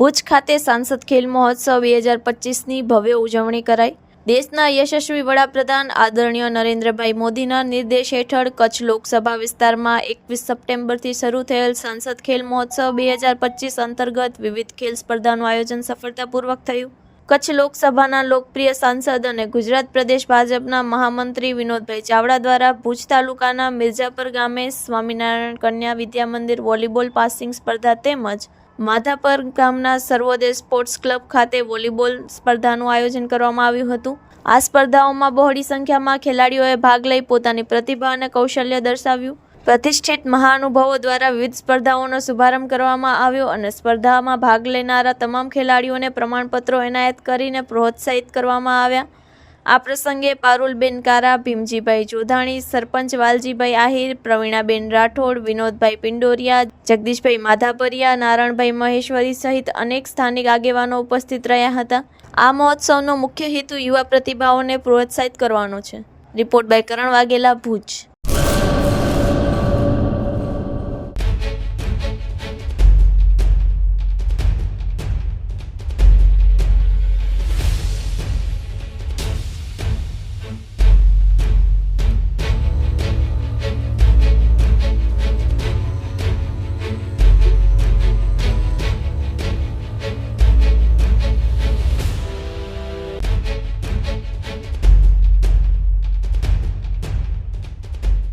ભુજ ખાતે સાંસદ ખેલ મહોત્સવ બે હજાર પચીસની ભવ્ય ઉજવણી કરાઈ. દેશના યશસ્વી વડાપ્રધાન આદરણીય નરેન્દ્રભાઈ મોદીના નિર્દેશ હેઠળ કચ્છ લોકસભા વિસ્તારમાં એકવીસ સપ્ટેમ્બરથી શરૂ થયેલ સાંસદ ખેલ મહોત્સવ બે હજાર પચીસ અંતર્ગત વિવિધ ખેલ સ્પર્ધાનું આયોજન સફળતાપૂર્વક થયું. કચ્છ લોકસભાના લોકપ્રિય સાંસદ અને ગુજરાત પ્રદેશ ભાજપના મહામંત્રી વિનોદભાઈ ચાવડા દ્વારા ભુજ તાલુકાના મિર્જાપર ગામે સ્વામિનારાયણ કન્યા વિદ્યા મંદિર વોલીબોલ પાસિંગ સ્પર્ધા તેમજ માધાપર ગામના સર્વોદય સ્પોર્ટ્સ ક્લબ ખાતે વોલીબોલ સ્પર્ધાનું આયોજન કરવામાં આવ્યું હતું. આ સ્પર્ધાઓમાં બહોળી સંખ્યામાં ખેલાડીઓએ ભાગ લઈ પોતાની પ્રતિભા અને કૌશલ્ય દર્શાવ્યું. પ્રતિષ્ઠિત મહાનુભાવો દ્વારા વિવિધ સ્પર્ધાઓનો શુભારંભ કરવામાં આવ્યો અને સ્પર્ધામાં ભાગ લેનારા તમામ ખેલાડીઓને પ્રમાણપત્રો એનાયત કરીને પ્રોત્સાહિત કરવામાં આવ્યા. આ પ્રસંગે પારુલબેન કારા, ભીમજીભાઈ જોધાણી, સરપંચ વાલજીભાઈ આહિર, પ્રવીણાબેન રાઠોડ, વિનોદભાઈ પિંડોરિયા, જગદીશભાઈ માધાપરિયા, નારણભાઈ મહેશ્વરી સહિત અનેક સ્થાનિક આગેવાનો ઉપસ્થિત રહ્યા હતા. આ મહોત્સવનો મુખ્ય હેતુ યુવા પ્રતિભાઓને પ્રોત્સાહિત કરવાનો છે. Report by Karan Vaghela, Bhuj.